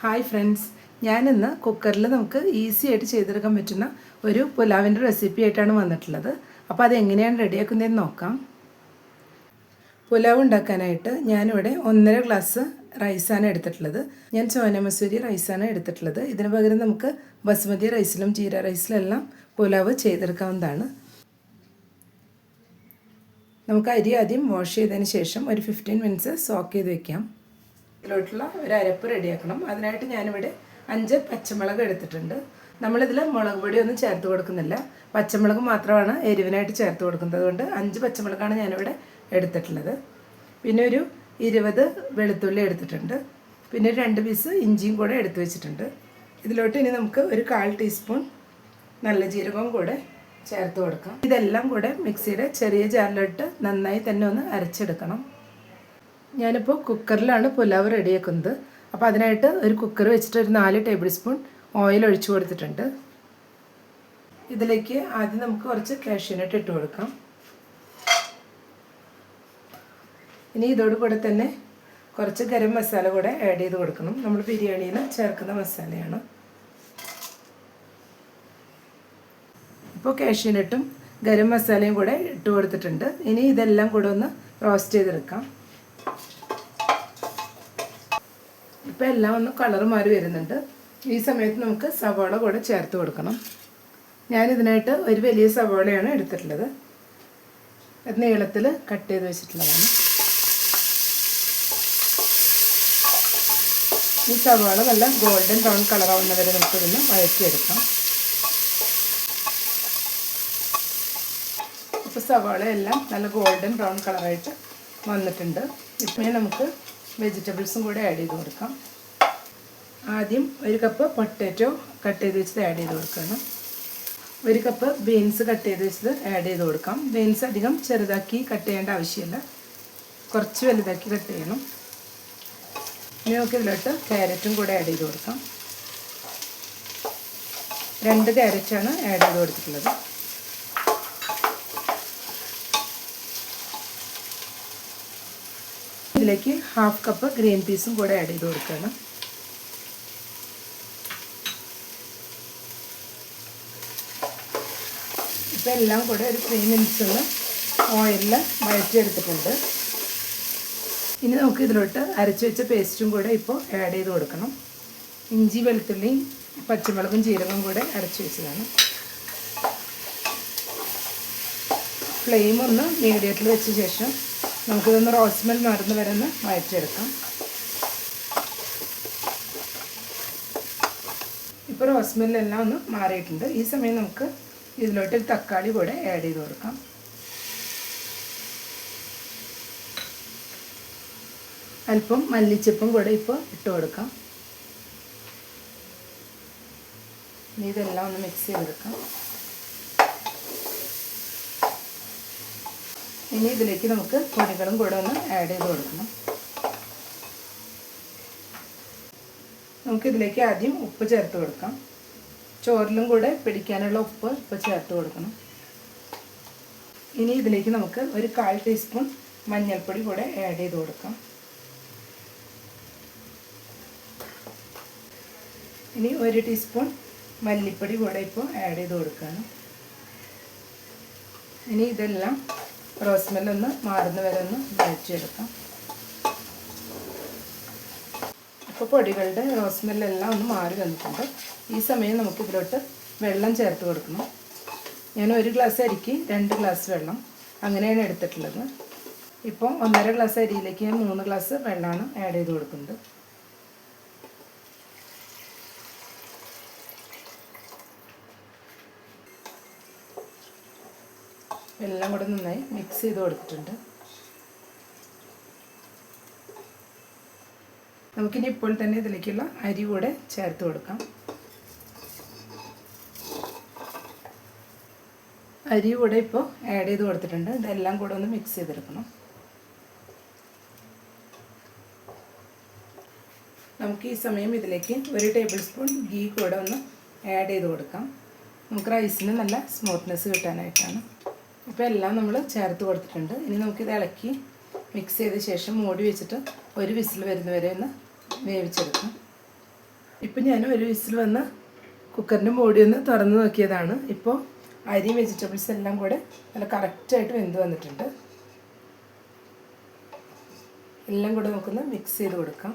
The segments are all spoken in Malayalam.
ഹായ് ഫ്രണ്ട്സ് ഞാനിന്ന് കുക്കറിൽ നമുക്ക് ഈസി ആയിട്ട് ചെയ്തെടുക്കാൻ പറ്റുന്ന ഒരു പുലാവിന്റെ റെസിപ്പി ആയിട്ടാണ് വന്നിട്ടുള്ളത്. അപ്പോൾ അത് എങ്ങനെയാണ് റെഡിയാക്കുന്നതെന്ന് നോക്കാം. പുലാവ് ഉണ്ടാക്കാനായിട്ട് ഞാനിവിടെ ഒന്നര ഗ്ലാസ് റൈസാണ് എടുത്തിട്ടുള്ളത്. ഞാൻ ചോനമസൂരി റൈസാണ് എടുത്തിട്ടുള്ളത്. ഇതിന് പകരം നമുക്ക് ബസ്മതി റൈസിലും ജീര റൈസിലെല്ലാം പുലാവ് ചെയ്തെടുക്കാവുന്നതാണ്. നമുക്ക് അരി ആദ്യം വാഷ് ചെയ്തതിന് ശേഷം ഒരു ഫിഫ്റ്റീൻ മിനിറ്റ്സ് സോക്ക് ചെയ്ത് വെക്കാം. ഇതിലോട്ടുള്ള ഒരു അരപ്പ് റെഡിയാക്കണം. അതിനായിട്ട് ഞാനിവിടെ അഞ്ച് പച്ചമുളക് എടുത്തിട്ടുണ്ട്. നമ്മളിതിൽ മുളക് പൊടി ഒന്നും ചേർത്ത് കൊടുക്കുന്നില്ല. പച്ചമുളക് മാത്രമാണ് എരിവിനായിട്ട് ചേർത്ത് കൊടുക്കുന്നത് അതുകൊണ്ട് അഞ്ച് പച്ചമുളകാണ് ഞാനിവിടെ എടുത്തിട്ടുള്ളത്. പിന്നെ ഒരു ഇരുപത് വെളുത്തുള്ളി എടുത്തിട്ടുണ്ട്. പിന്നെ രണ്ട് പീസ് ഇഞ്ചിയും കൂടെ എടുത്തു വെച്ചിട്ടുണ്ട്. ഇതിലോട്ട് ഇനി നമുക്ക് ഒരു കാൽ ടീസ്പൂൺ നല്ല ജീരകവും കൂടെ ചേർത്ത് കൊടുക്കാം. ഇതെല്ലാം കൂടെ മിക്സിയുടെ ചെറിയ ജാറിലിട്ട് നന്നായി തന്നെ ഒന്ന് അരച്ചെടുക്കണം. ഞാനിപ്പോൾ കുക്കറിലാണ് പുലാവ് റെഡിയാക്കുന്നത്. അപ്പോൾ അതിനായിട്ട് ഒരു കുക്കർ വെച്ചിട്ട് ഒരു നാല് ടേബിൾ സ്പൂൺ ഓയിൽ ഒഴിച്ചു കൊടുത്തിട്ടുണ്ട്. ഇതിലേക്ക് ആദ്യം നമുക്ക് കുറച്ച് കാഷ്യൂനട്ട് ഇട്ട് കൊടുക്കാം. ഇനി ഇതോട് കൂടെ തന്നെ കുറച്ച് ഗരം മസാല കൂടെ ആഡ് ചെയ്ത് കൊടുക്കണം. നമ്മൾ ബിരിയാണിയിൽ ചേർക്കുന്ന മസാലയാണ്. ഇപ്പോൾ കാഷ്യൂനട്ടും ഗരം മസാലയും കൂടെ ഇട്ട് കൊടുത്തിട്ടുണ്ട്. ഇനി ഇതെല്ലാം കൂടെ ഒന്ന് റോസ്റ്റ് ചെയ്തെടുക്കാം. ഇപ്പോൾ എല്ലാം ഒന്ന് കളർ മാറി വരുന്നുണ്ട്. ഈ സമയത്ത് നമുക്ക് സവാള കൂടെ ചേർത്ത് കൊടുക്കണം. ഞാനിതിനായിട്ട് ഒരു വലിയ സവാളയാണ് എടുത്തിട്ടുള്ളത്. അത് നീളത്തിൽ കട്ട് ചെയ്ത് വെച്ചിട്ടുള്ളതാണ്. ഈ സവാള നല്ല ഗോൾഡൻ ബ്രൗൺ കളറാവുന്ന വരെ നമുക്കിതൊന്ന് വഴറ്റിയെടുക്കാം. ഇപ്പോൾ സവാള എല്ലാം നല്ല ഗോൾഡൻ ബ്രൗൺ കളറായിട്ട് വന്നിട്ടുണ്ട്. ഇപ്പം നമുക്ക് വെജിറ്റബിൾസും കൂടെ ആഡ് ചെയ്ത് കൊടുക്കാം. ആദ്യം ഒരു കപ്പ് പൊട്ടാറ്റോ കട്ട് ചെയ്ത് വെച്ചത് ആഡ് ചെയ്ത് കൊടുക്കണം. ഒരു കപ്പ് ബീൻസ് കട്ട് ചെയ്ത് വെച്ചത് ആഡ് ചെയ്ത് കൊടുക്കാം. ബീൻസ് അധികം ചെറുതാക്കി കട്ട് ചെയ്യേണ്ട ആവശ്യമില്ല. കുറച്ച് വലുതാക്കി കട്ട് ചെയ്യണം. ഇനി നമുക്ക് ഇതിലോട്ട് ക്യാരറ്റും കൂടെ ആഡ് ചെയ്ത് കൊടുക്കാം. രണ്ട് ക്യാരറ്റാണ് ആഡ് ചെയ്ത് കൊടുത്തിട്ടുള്ളത്. ഇതിലേക്ക് ഹാഫ് കപ്പ് ഗ്രീൻ പീസും കൂടെ ആഡ് ചെയ്ത് കൊടുക്കണം. ഇപ്പം എല്ലാം കൂടെ ഒരു ത്രീ മിനിറ്റ്സ് ഒന്ന് ഓയിലിൽ വഴറ്റിയെടുത്തിട്ടുണ്ട്. ഇനി നമുക്ക് ഇതിലോട്ട് അരച്ച് വെച്ച പേസ്റ്റും കൂടെ ഇപ്പോൾ ആഡ് ചെയ്ത് കൊടുക്കണം. ഇഞ്ചി വെളുത്തുള്ളിയും പച്ചമുളകും ജീരകവും കൂടെ അരച്ച് വെച്ചതാണ്. ഫ്ലെയിം ഒന്ന് മീഡിയത്തിൽ വെച്ച ശേഷം നമുക്കിതൊന്ന് റോസ്മെൽ മറന്ന് വരെ ഒന്ന് വഴറ്റിയെടുക്കാം ഇപ്പോൾ റോസ്മെല്ലെല്ലാം ഒന്ന് മാറിയിട്ടുണ്ട്. ഈ സമയം നമുക്ക് ഇതിലോട്ട് തക്കാളി കൂടെ ആഡ് ചെയ്ത് കൊടുക്കാം. അല്പം മല്ലിച്ചപ്പും കൂടെ ഇപ്പോൾ ഇട്ട് കൊടുക്കാം. ഇതെല്ലാം ഒന്ന് മിക്സ് ചെയ്തെടുക്കാം. ഇനി ഇതിലേക്ക് നമുക്ക് പൊടികളും കൂടെ ഒന്ന് ആഡ് ചെയ്ത് കൊടുക്കണം. നമുക്കിതിലേക്ക് ആദ്യം ഉപ്പ് ചേർത്ത് കൊടുക്കാം. ചോറിലും കൂടെ പിടിക്കാനുള്ള ഉപ്പ് ഇപ്പോൾ ചേർത്ത് കൊടുക്കണം. ഇനി ഇതിലേക്ക് നമുക്ക് ഒരു കാൽ ടീസ്പൂൺ മഞ്ഞൾപ്പൊടി കൂടെ ആഡ് ചെയ്ത് കൊടുക്കാം. ഇനി ഒരു ടീസ്പൂൺ മല്ലിപ്പൊടി കൂടെ ഇപ്പോൾ ആഡ് ചെയ്ത് കൊടുക്കുകയാണ് ഇനി ഇതെല്ലാം റോസ്മെല്ലൊന്ന് മാറുന്ന വരെ ഒന്ന് വഴറ്റിയെടുക്കാം. ഇപ്പോൾ പൊടികളുടെ റോസ്മെല്ലെല്ലാം ഒന്ന് മാറി വന്നിട്ടുണ്ട്. ഈ സമയം നമുക്ക് ഇതിലോട്ട് വെള്ളം ചേർത്ത് കൊടുക്കണം. ഞാൻ ഒരു ഗ്ലാസ് അരിക്ക് രണ്ട് ഗ്ലാസ് വെള്ളം അങ്ങനെയാണ് എടുത്തിട്ടുള്ളത്. ഇപ്പോൾ ഒന്നര ഗ്ലാസ് അരിയിലേക്ക് ഞാൻ മൂന്ന് ഗ്ലാസ് വെള്ളമാണ് ആഡ് ചെയ്ത് കൊടുക്കുന്നത്. എല്ലാം കൂടെ നന്നായി മിക്സ് ചെയ്ത് കൊടുത്തിട്ടുണ്ട്. നമുക്കിനി ഇപ്പോൾ തന്നെ ഇതിലേക്കുള്ള അരി കൂടെ ചേർത്ത് കൊടുക്കാം. അരി കൂടെ ഇപ്പോൾ ആഡ് ചെയ്ത് കൊടുത്തിട്ടുണ്ട്. ഇതെല്ലാം കൂടെ ഒന്ന് മിക്സ് ചെയ്തെടുക്കണം. നമുക്ക് ഈ സമയം ഇതിലേക്ക് ഒരു ടേബിൾ സ്പൂൺ ഗീ കൂടെ ഒന്ന് ആഡ് ചെയ്ത് കൊടുക്കാം. നമുക്ക് റൈസിന് നല്ല സ്മൂത്ത്നെസ് കിട്ടാനായിട്ടാണ്. ഇപ്പോൾ എല്ലാം നമ്മൾ ചേർത്ത് കൊടുത്തിട്ടുണ്ട്. ഇനി നമുക്കിത് ഇളക്കി മിക്സ് ചെയ്ത ശേഷം മൂടി വെച്ചിട്ട് ഒരു വിസിൽ വരുന്നവരെ ഒന്ന് വേവിച്ചെടുക്കാം. ഇപ്പം ഞാൻ ഒരു വിസിൽ വന്ന് കുക്കറിന്റെ മൂടി ഒന്ന് തുറന്ന് നോക്കിയതാണ്. ഇപ്പോൾ അരിയും വെജിറ്റബിൾസ് എല്ലാം കൂടെ നല്ല കറക്റ്റായിട്ട് വെന്ത് വന്നിട്ടുണ്ട്. എല്ലാം കൂടെ നമുക്കൊന്ന് മിക്സ് ചെയ്ത് കൊടുക്കാം.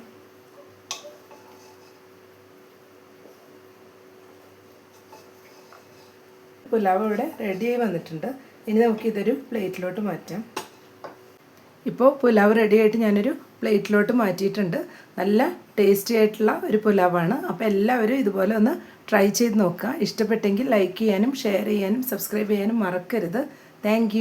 പുലാവ് ഇവിടെ റെഡിയായി വന്നിട്ടുണ്ട്. ഇനി നമുക്കിതൊരു പ്ലേറ്റിലോട്ട് മാറ്റാം. ഇപ്പോൾ പുലാവ് റെഡിയായിട്ട് ഞാനൊരു പ്ലേറ്റിലോട്ട് മാറ്റിയിട്ടുണ്ട്. നല്ല ടേസ്റ്റി ആയിട്ടുള്ള ഒരു പുലാവാണ്. അപ്പോൾ എല്ലാവരും ഇതുപോലെ ഒന്ന് ട്രൈ ചെയ്ത് നോക്കുക. ഇഷ്ടപ്പെട്ടെങ്കിൽ ലൈക്ക് ചെയ്യാനും ഷെയർ ചെയ്യാനും സബ്സ്ക്രൈബ് ചെയ്യാനും മറക്കരുത്. താങ്ക്